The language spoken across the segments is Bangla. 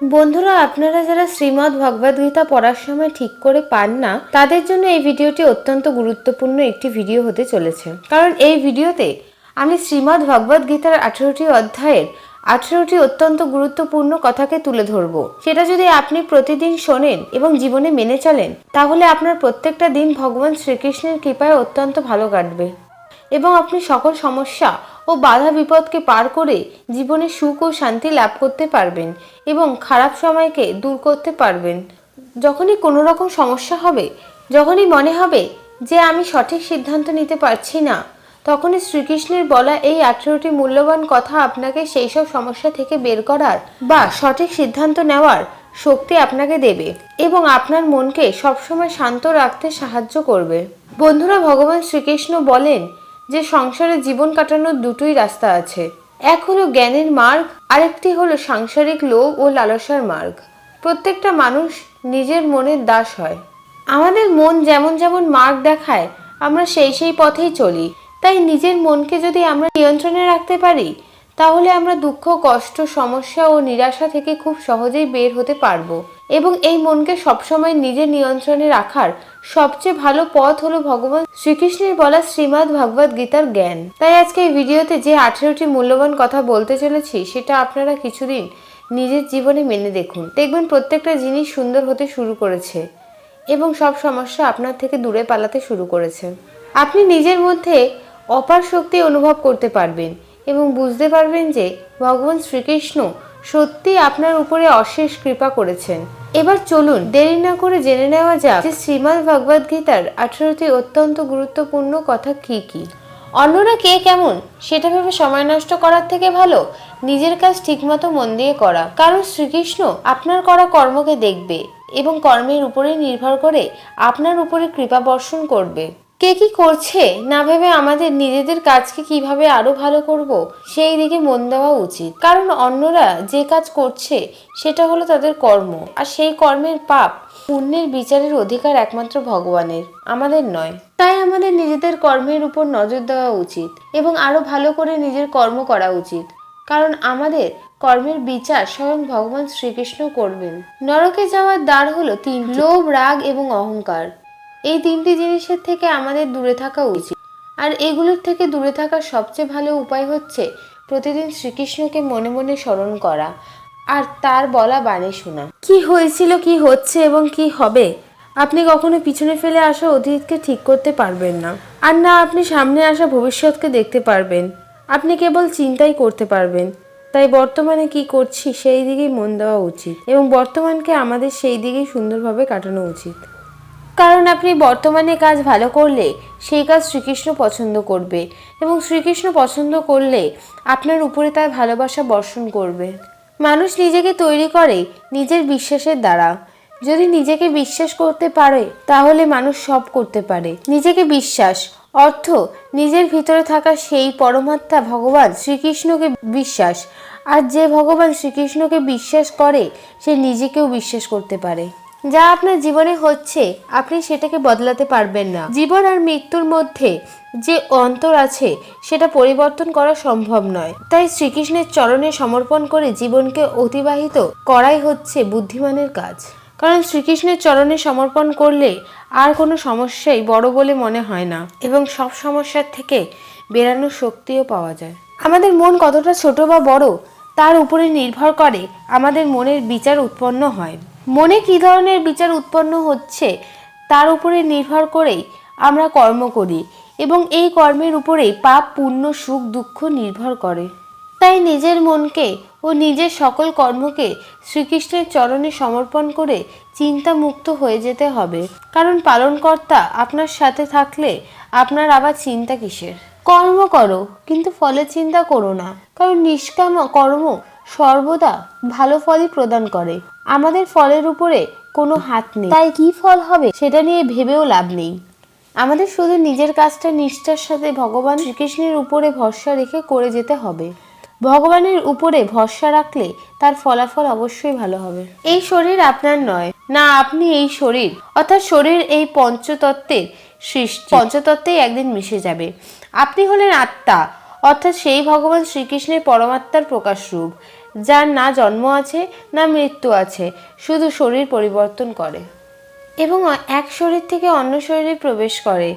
বন্ধুরা, আপনারা যারা শ্রীমদ্ ভগবদ গীতা পড়ার সময় ঠিক করে পান না, তাদের জন্য এই ভিডিওটি অত্যন্ত গুরুত্বপূর্ণ একটি ভিডিও হতে চলেছে। কারণ এই ভিডিওতে আমি শ্রীমদ্ ভগবদ গীতার আঠেরোটি অধ্যায়ের আঠেরোটি অত্যন্ত গুরুত্বপূর্ণ কথাকে তুলে ধরবো। সেটা যদি আপনি প্রতিদিন শোনেন এবং জীবনে মেনে চলেন, তাহলে আপনার প্রত্যেকটা দিন ভগবান শ্রীকৃষ্ণের কৃপায় অত্যন্ত ভালো কাটবে। এবং আপনি সকল সমস্যা ও বাধা বিপদকে পার করে জীবনে সুখ ও শান্তি লাভ করতে পারবেন এবং খারাপ সময়কে দূর করতে পারবেন। যখনই কোনো রকম সমস্যা হবে, যখনই মনে হবে যে আমি সঠিক সিদ্ধান্ত নিতে পারছি না, তখনই শ্রীকৃষ্ণের বলা এই আঠেরোটি মূল্যবান কথা আপনাকে সেই সব সমস্যা থেকে বের করার বা সঠিক সিদ্ধান্ত নেওয়ার শক্তি আপনাকে দেবে এবং আপনার মনকে সবসময় শান্ত রাখতে সাহায্য করবে। বন্ধুরা, ভগবান শ্রীকৃষ্ণ বলেন যে সংসারে জীবন কাটানোর দুটোই রাস্তা আছে। এক হলো জ্ঞানের মার্গ, আরেকটি হলো সাংসারিক লোভ ও লালসার মার্গ। প্রত্যেকটা মানুষ নিজের মনের দাস হয়। আমাদের মন যেমন যেমন মার্গ দেখায়, আমরা সেই সেই পথেই চলি। তাই নিজের মনকে যদি আমরা নিয়ন্ত্রণে রাখতে পারি তাহলে আমরা দুঃখ, কষ্ট, সমস্যা ও নিরাশা থেকে খুব সহজেই বের হতে পারব। এবং এই মনকে সবসময় নিজের নিয়ন্ত্রণে রাখার সবচেয়ে ভালো পথ হলো ভগবান শ্রীকৃষ্ণের বলা শ্রীমদ্ ভগবদ গীতার জ্ঞান। তাই আজকে এই ভিডিওতে যে আঠেরোটি মূল্যবান কথা বলতে চলেছি, সেটা আপনারা কিছুদিন নিজের জীবনে মেনে দেখুন। দেখবেন প্রত্যেকটা জিনিস সুন্দর হতে শুরু করেছে এবং সব সমস্যা আপনার থেকে দূরে পালাতে শুরু করেছে। আপনি নিজের মধ্যে অপার শক্তি অনুভব করতে পারবেন এবং বুঝতে পারবেন যে ভগবান শ্রীকৃষ্ণ সত্যি আপনার উপরে অশেষ কৃপা করেছেন। এবার চলুন, দেরি না করে জেনে নেওয়া যাক যে শ্রীমদ্ ভগবদ গীতার আঠারোটি অত্যন্ত গুরুত্বপূর্ণ কথা কি কি। অন্যরা কে কেমন, সেটা ভেবে সময় নষ্ট করার থেকে ভালো, নিজের কাজ ঠিকমতো মন দিয়ে করা। কারণ শ্রীকৃষ্ণ আপনার করা কর্মকে দেখবে এবং কর্মের উপরে নির্ভর করে আপনার উপরে কৃপা বর্ষণ করবে। কে কি করছে? না ভেবে আমাদের নিজেদের কাজকে কীভাবে আরও ভালো করব? সেই দিকে মন দেওয়া উচিত। কারণ অন্যরা যে কাজ করছে, সেটা হলো তাদের কর্ম। আর সেই কর্মের পাপ পুণ্যের বিচারের অধিকার একমাত্র ভগবানের, আমাদের নয়। তাই আমাদের নিজেদের কর্মের উপর নজর দেওয়া উচিত এবং আরও ভালো করে নিজের কর্ম করা উচিত। কারণ আমাদের কর্মের বিচার স্বয়ং ভগবান শ্রীকৃষ্ণ করবেন। নরকে যাওয়ার দ্বার হলো তিন লোভ, রাগ এবং অহংকার। এই তিনটি জিনিসের থেকে আমাদের দূরে থাকা উচিত। আর এগুলোর থেকে দূরে থাকার সবচেয়ে ভালো উপায় হচ্ছে প্রতিদিন শ্রীকৃষ্ণকে মনে মনে স্মরণ করা আর তার বলা বাণী শোনা। কি হয়েছিল, কি হচ্ছে এবং কি হবে, আপনি কখনো পিছনে ফেলে আসা অতীতকে ঠিক করতে পারবেন না। আর না, আপনি সামনে আসা ভবিষ্যৎকে দেখতে পারবেন। আপনি কেবল চিন্তাই করতে পারবেন। তাই বর্তমানে কি করছি, সেই দিকেই মন দেওয়া উচিত এবং বর্তমানকে আমাদের সেই দিকেই সুন্দরভাবে কাটানো উচিত। কারণ আপনি বর্তমানে কাজ ভালো করলে সেই কাজ শ্রীকৃষ্ণ পছন্দ করবে এবং শ্রীকৃষ্ণ পছন্দ করলে আপনার উপরে তার ভালোবাসা বর্ষণ করবে। মানুষ নিজেকে তৈরি করে নিজের বিশ্বাসের দ্বারা। যদি নিজেকে বিশ্বাস করতে পারে, তাহলে মানুষ সব করতে পারে। নিজেকে বিশ্বাস, অর্থ, নিজের ভিতরে থাকা সেই পরমাত্মা ভগবান শ্রীকৃষ্ণকে বিশ্বাস। আর যে ভগবান শ্রীকৃষ্ণকে বিশ্বাস করে, সে নিজেকেও বিশ্বাস করতে পারে। যা আপনার জীবনে হচ্ছে, আপনি সেটাকে বদলাতে পারবেন না। জীবন আর মৃত্যুর মধ্যে যে অন্তর আছে, সেটা পরিবর্তন করা সম্ভব নয়। তাই শ্রীকৃষ্ণের চরণে সমর্পণ করে জীবনকে অতিবাহিত করাই হচ্ছে বুদ্ধিমানের কাজ। কারণ শ্রীকৃষ্ণের চরণে সমর্পণ করলে আর কোনো সমস্যাই বড় বলে মনে হয় না এবং সব সমস্যার থেকে বেরানোর শক্তিও পাওয়া যায়। আমাদের মন কতটা ছোট বা বড়, তার উপরে নির্ভর করে আমাদের মনের বিচার উৎপন্ন হয়। মনে কী ধরনের বিচার উৎপন্ন হচ্ছে তার উপরে নির্ভর করেই আমরা কর্ম করি এবং এই কর্মের উপরেই পাপ, পুণ্য, সুখ, দুঃখ নির্ভর করে। তাই নিজের মনকে ও নিজের সকল কর্মকে শ্রীকৃষ্ণের চরণে সমর্পণ করে চিন্তা মুক্ত হয়ে যেতে হবে। কারণ পালনকর্তা আপনার সাথে থাকলে আপনার আবার চিন্তা কিসের? কর্ম করো, কিন্তু ফলে চিন্তা করো না। কারণ নিষ্কাম কর্ম সর্বদা ভালো ফলই প্রদান করে। আমাদের ফলের উপরে কোনো হাত নেই। তাই কি ফল হবে সেটা নিয়ে ভেবেও লাভ নেই। আমাদের শুধু নিজের কাজটা, নিষ্ঠার সাথে ভগবান শ্রীকৃষ্ণের উপরে ভরসা রেখে করে যেতে হবে। ভগবানের উপরে ভরসা রাখলে তার ফলাফল অবশ্যই ভালো হবে। এই শরীর আপনার নয়, না আপনি এই শরীর। অর্থাৎ শরীর এই পঞ্চতত্ত্বের সৃষ্টি। পঞ্চতত্ত্বেই একদিন মিশে যাবে। আপনি হলেন আত্মা, অর্থাৎ সেই ভগবান শ্রীকৃষ্ণের পরমাত্মার প্রকাশ রূপ যার না জন্ম আছে, না মৃত্যু আছে, শুধু শরীর পরিবর্তন করে। এবং এক শরীর থেকে অন্য শরীরে প্রবেশ করে।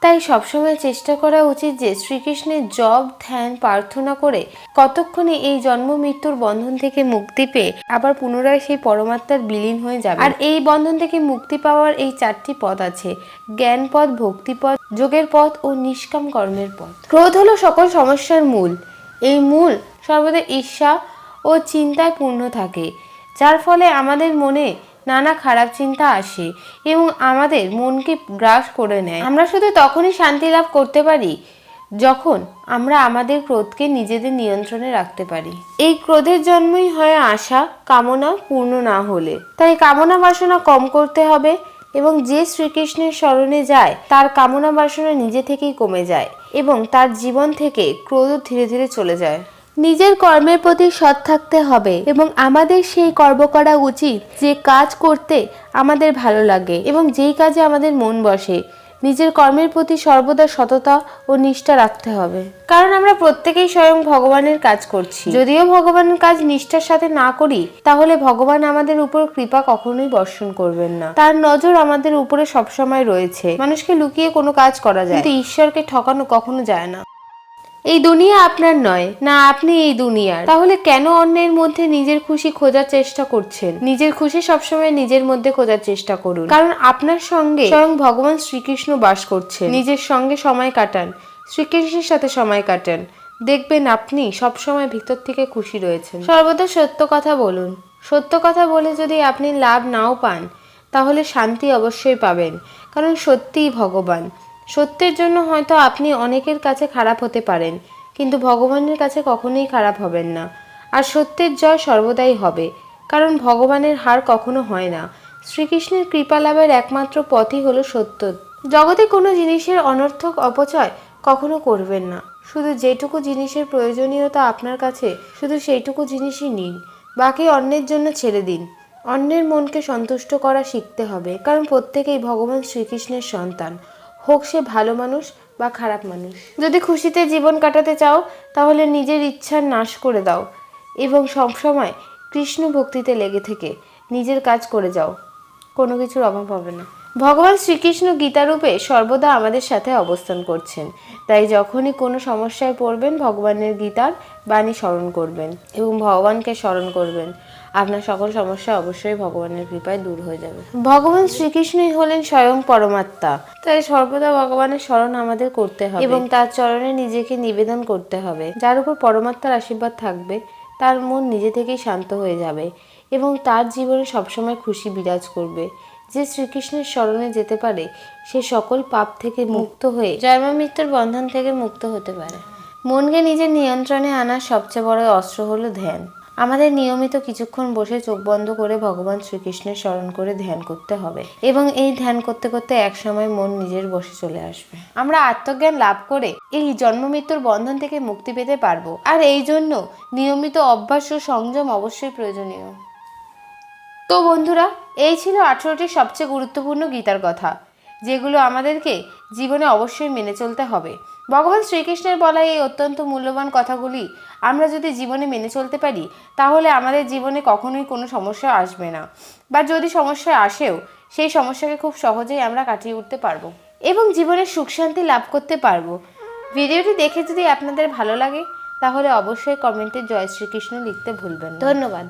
তাই সবসময় চেষ্টা করা উচিত যে শ্রীকৃষ্ণের জব ধ্যান, প্রার্থনা করে কতক্ষণে এই জন্ম, মৃত্যুর বন্ধন থেকে মুক্তি পেয়ে আবার পুনরায় সেই পরমাত্মার বিলীন হয়ে যাবে। আর এই বন্ধন থেকে মুক্তি পাওয়ার এই চারটি পথ আছে। জ্ঞান পথ ভক্তিপথ, যোগের পথ ও নিষ্কাম কর্মের পথ। ক্রোধ হলো সকল সমস্যার মূল। এই মূল সর্বদা ঈর্ষা ও চিন্তায় পূর্ণ থাকে, যার ফলে আমাদের মনে নানা খারাপ চিন্তা আসে এবং আমাদের মনকে গ্রাস করে নেয়। আমরা শুধু তখনই শান্তি লাভ করতে পারি যখন আমরা আমাদের ক্রোধকে নিজেদের নিয়ন্ত্রণে রাখতে পারি। এই ক্রোধের জন্মই হয় আশা, কামনা পূর্ণ না হলে। তাই কামনা বাসনা কম করতে হবে এবং যে শ্রীকৃষ্ণের স্মরণে যায়, তার কামনা বাসনা নিজে থেকেই কমে যায় এবং তার জীবন থেকে ক্রোধ ধীরে ধীরে চলে যায়। নিজের কর্মের প্রতি সৎ থাকতে হবে এবং আমাদের সেই কর্ম করা উচিত যে কাজ করতে আমাদের ভালো লাগে এবং যেই কাজে আমাদের মন বসে। নিজের কর্মের প্রতি সর্বদা সততা ও নিষ্ঠা রাখতে হবে। কারণ আমরা প্রত্যেকেই স্বয়ং ভগবানের কাজ করছি। যদিও ভগবানের কাজ নিষ্ঠার সাথে না করি তাহলে ভগবান আমাদের উপর কৃপা কখনোই বর্ষণ করবেন না। তার নজর আমাদের উপরে সবসময় রয়েছে। মানুষকে লুকিয়ে কোনো কাজ করা যায়। কিন্তু ঈশ্বরকে ঠকানো কখনো যায় না। এই দুনিয়া আপনার নয়, না আপনি এই দুনিয়ার। তাহলে কেন অন্যের মধ্যে নিজের খুশি খোঁজার চেষ্টা করছেন? নিজের খুশি সবসময় নিজের মধ্যে খোঁজার চেষ্টা করুন। কারণ আপনার সঙ্গে স্বয়ং ভগবান শ্রীকৃষ্ণ বাস করছেন। নিজের সঙ্গে সময় কাটান, শ্রীকৃষ্ণের সাথে সময় কাটান। দেখবেন আপনি সবসময় ভিতর থেকে খুশি রয়েছেন। সর্বদা সত্য কথা বলুন। সত্য কথা বলে যদি আপনি লাভ নাও পান, তাহলে শান্তি অবশ্যই পাবেন। কারণ সত্যিই ভগবান। সত্যের জন্য হয়তো আপনি অনেকের কাছে খারাপ হতে পারেন, কিন্তু ভগবানের কাছে কখনোই খারাপ হবেন না। আর সত্যের জয় সর্বদাই হবে, কারণ ভগবানের হার কখনো হয় না। শ্রীকৃষ্ণের কৃপা লাভের একমাত্র পথই হলো সত্য। জগতে কোনো জিনিসের অনর্থক অপচয় কখনো করবেন না। শুধু যেটুকু জিনিসের প্রয়োজনীয়তা আপনার কাছে, শুধু সেইটুকু জিনিসই নিন। বাকি অন্যের জন্য ছেড়ে দিন। অন্যের মনকে সন্তুষ্ট করা শিখতে হবে, কারণ প্রত্যেকেই ভগবান শ্রীকৃষ্ণের সন্তান। হোক সে ভালো মানুষ বা খারাপ মানুষ। যদি খুশিতে জীবন কাটাতে চাও, তাহলে নিজের ইচ্ছার নাশ করে দাও এবং সবসময় কৃষ্ণ ভক্তিতে লেগে থেকে নিজের কাজ করে যাও। কোনো কিছুর অভাব হবে না। ভগবান শ্রীকৃষ্ণ গীতারূপে সর্বদা আমাদের সাথে অবস্থান করছেন। তাই যখনই কোনো সমস্যায় পড়বেন, ভগবানের গীতার বাণী স্মরণ করবেন এবং ভগবানকে স্মরণ করবেন। আপনার সকল সমস্যা অবশ্যই ভগবানের কৃপায় দূর হয়ে যাবে। ভগবান শ্রীকৃষ্ণই হলেন স্বয়ং পরমাত্মা। তাই সর্বদা ভগবানের স্মরণ আমাদের করতে হবে। এবং তার চরণে নিজেকে নিবেদন করতে হবে। যার উপর পরমাত্মার আশীর্বাদ থাকবে তার মন নিজে থেকেই শান্ত হয়ে যাবে এবং তার জীবনে সবসময় খুশি বিরাজ করবে। যে শ্রীকৃষ্ণের স্মরণে যেতে পারে সে সকল পাপ থেকে মুক্ত হয়ে জন্ম মৃত্যুর বন্ধন থেকে মুক্ত হতে পারে। মনকে নিজের নিয়ন্ত্রণে আনার সবচেয়ে বড় অস্ত্র হলো ধ্যান। আমাদের নিয়মিত কিছুক্ষণ বসে চোখ বন্ধ করে ভগবান শ্রীকৃষ্ণের স্মরণ করে ধ্যান করতে হবে এবং এই ধ্যান করতে করতে এক সময় মন নিজের বসে চলে আসবে। আমরা আত্মজ্ঞান লাভ করে এই জন্ম মৃত্যুর বন্ধন থেকে মুক্তি পেতে পারব। আর এই জন্য নিয়মিত অভ্যাস ও সংযম অবশ্যই প্রয়োজনীয়। তো বন্ধুরা, এই ছিল আঠেরোটি সবচেয়ে গুরুত্বপূর্ণ গীতার কথা, যেগুলো আমাদেরকে জীবনে অবশ্যই মেনে চলতে হবে। ভগবান শ্রীকৃষ্ণের বলা এই অত্যন্ত মূল্যবান কথাগুলি আমরা যদি জীবনে মেনে চলতে পারি, তাহলে আমাদের জীবনে কখনোই কোনো সমস্যা আসবে না। বা যদি সমস্যা আসেও, সেই সমস্যাকে খুব সহজেই আমরা কাটিয়ে উঠতে পারব এবং জীবনে সুখ শান্তি লাভ করতে পারব। ভিডিওটি দেখে যদি আপনাদের ভালো লাগে, তাহলে অবশ্যই কমেন্টে জয় শ্রীকৃষ্ণ লিখতে ভুলবেন ধন্যবাদ।